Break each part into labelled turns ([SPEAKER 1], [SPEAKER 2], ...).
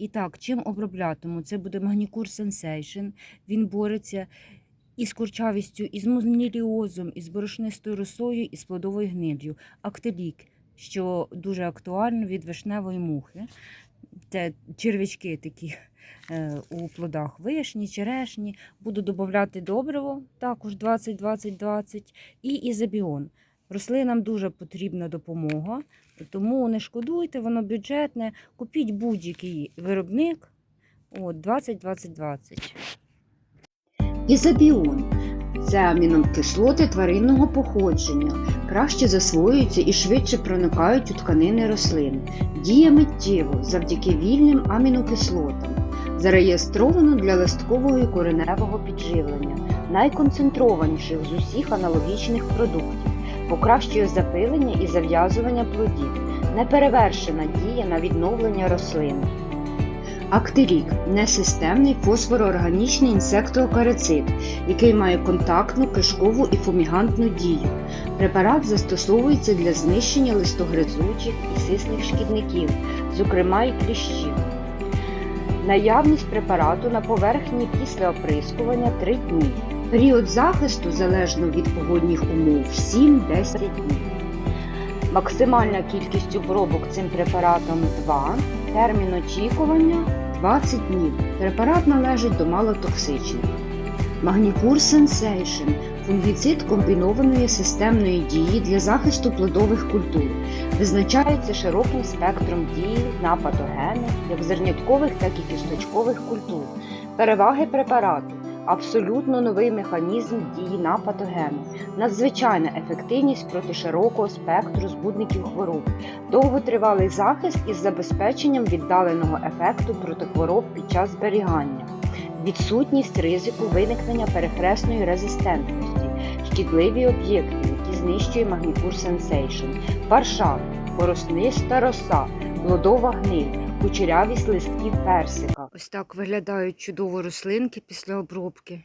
[SPEAKER 1] І так, чим оброблятиму? Це буде Магнікур Sensation. Він бореться із курчавістю, із музміліозом, із борошнистою росою, із плодовою гнилью. Актелік, що дуже актуально від вишневої мухи. Це червячки такі е, у плодах вишні, черешні. Буду додати добриво, також 20-20-20 і ізобіон. Рослинам дуже потрібна допомога, тому не шкодуйте, воно бюджетне. Купіть будь-який виробник. От, 20-20-20.
[SPEAKER 2] Ізобіон це амінокислоти тваринного походження, краще засвоюються і швидше проникають у тканини рослин. Діє миттєво завдяки вільним амінокислотам. Зареєстровано для листкового і кореневого підживлення, найконцентрованіших з усіх аналогічних продуктів, покращує запилення і зав'язування плодів, неперевершена дія на відновлення рослин. Актерік несистемний фосфороорганічний інсектоокарицид, який має контактну, кишкову і фумігантну дію. Препарат застосовується для знищення листогризучих і сисних шкідників, зокрема і кліщів. Наявність препарату на поверхні після оприскування 3 дні. Період захисту залежно від погодних умов 7-10 днів. Максимальна кількість обробок цим препаратом 2, термін очікування 20 днів. Препарат належить до малотоксичних. Магнікур Sensation – фунгіцид комбінованої системної дії для захисту плодових культур. Визначається широким спектром дії на патогени як зерняткових, так і кісточкових культур. Переваги препарату абсолютно новий механізм дії на патогени, надзвичайна ефективність проти широкого спектру збудників хвороб, довготривалий захист із забезпеченням віддаленого ефекту проти хвороб під час зберігання, відсутність ризику виникнення перехресної резистентності, шкідливі об'єкти, які знищує Магнікур Sensation, парша, поросниста роса, плодова гниль, кучерявість листків персика.
[SPEAKER 1] Ось так виглядають чудово рослинки після обробки.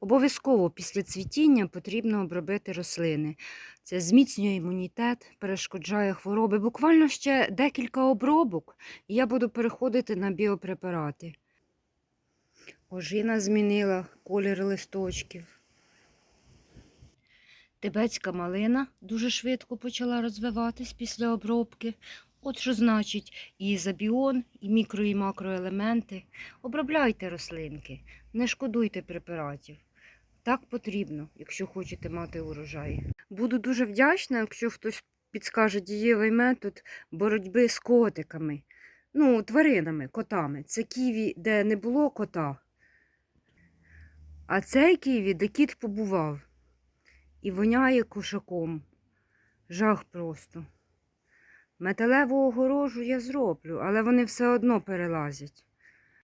[SPEAKER 1] Обов'язково після цвітіння потрібно обробити рослини. Це зміцнює імунітет, перешкоджає хвороби. Буквально ще декілька обробок, і я буду переходити на біопрепарати. Ожина змінила колір листочків. Тибетська малина дуже швидко почала розвиватись після обробки. От що значить і ізобіон, і мікро, і макроелементи. Обробляйте рослинки, не шкодуйте препаратів. Так потрібно, якщо хочете мати урожай. Буду дуже вдячна, якщо хтось підскаже дієвий метод боротьби з котиками. Ну, тваринами, котами. Це ківі, де не було кота. А цей ківі, де кіт побував. І воняє кошаком. Жах просто. Металеву огорожу я зроблю, але вони все одно перелазять.